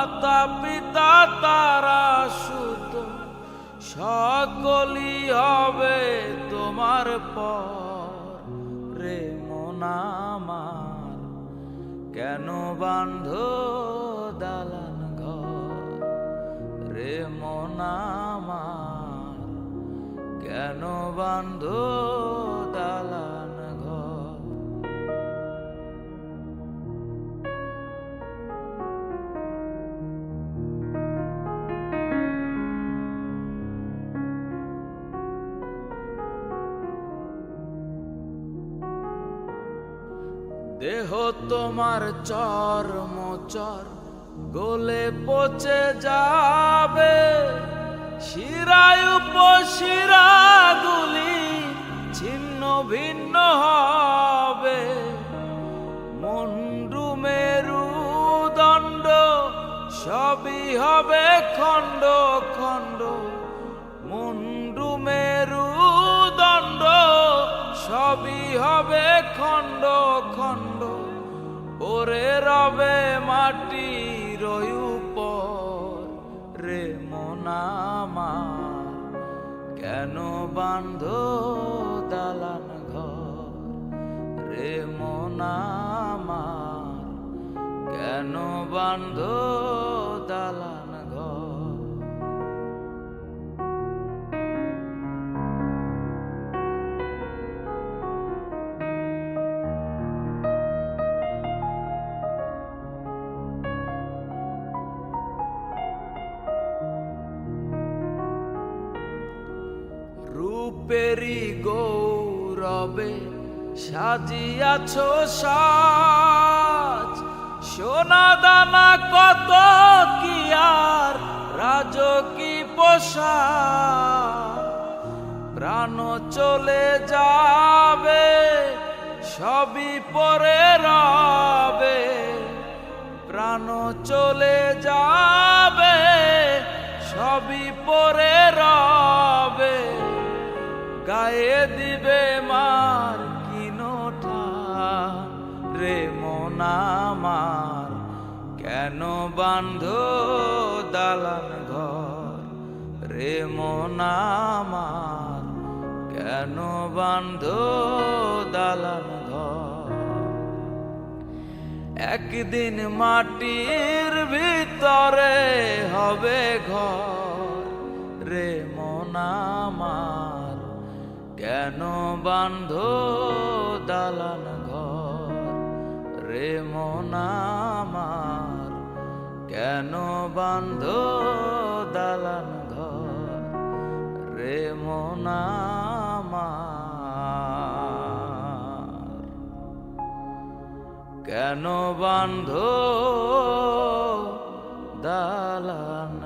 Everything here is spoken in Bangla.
মাতা পিতা তারা সুত সকলই হবে তোমার পর। রে মনামার কেন বান্ধ দালান ঘর? রে মনামার কেন বান্ধ দেহ তোমার চর মোচর, গোলে পচে যাবে। শিরায় উপশিরাগুলি ছিন্ন ভিন্ন হবে। মন্ডু মেরু দণ্ড সবই হবে খণ্ড খণ্ড। মুন্ডু মেরু দণ্ড সবই হবে খণ্ড ওরে রবে মাটি উপর রে মনামা কেন বান্ধ দালান ঘর? রে মনামা কেন বান্ধ রূপেরি গৌরবে সাজিয়াছ সাজ। সোনা দানা কত কি আর, রাজকি পোষা প্রাণ চলে যাবে, সবই পরে রবে। প্রাণ চলে যাবে, সবই পরে রবে। গায়ে দিবে মার কিনোটা? রে মোনামার কেন বান্ধ দালান ঘর? রে মোনামার কেন বান্ধ দালান ঘর? একদিন মাটির ভিতরে হবে ঘর। রে মোনামার কেন বান্ধ দালান ঘর? রে মোনামার কেন বান্ধ দালান ঘর? রে মোনামার কেন বান্ধ দালান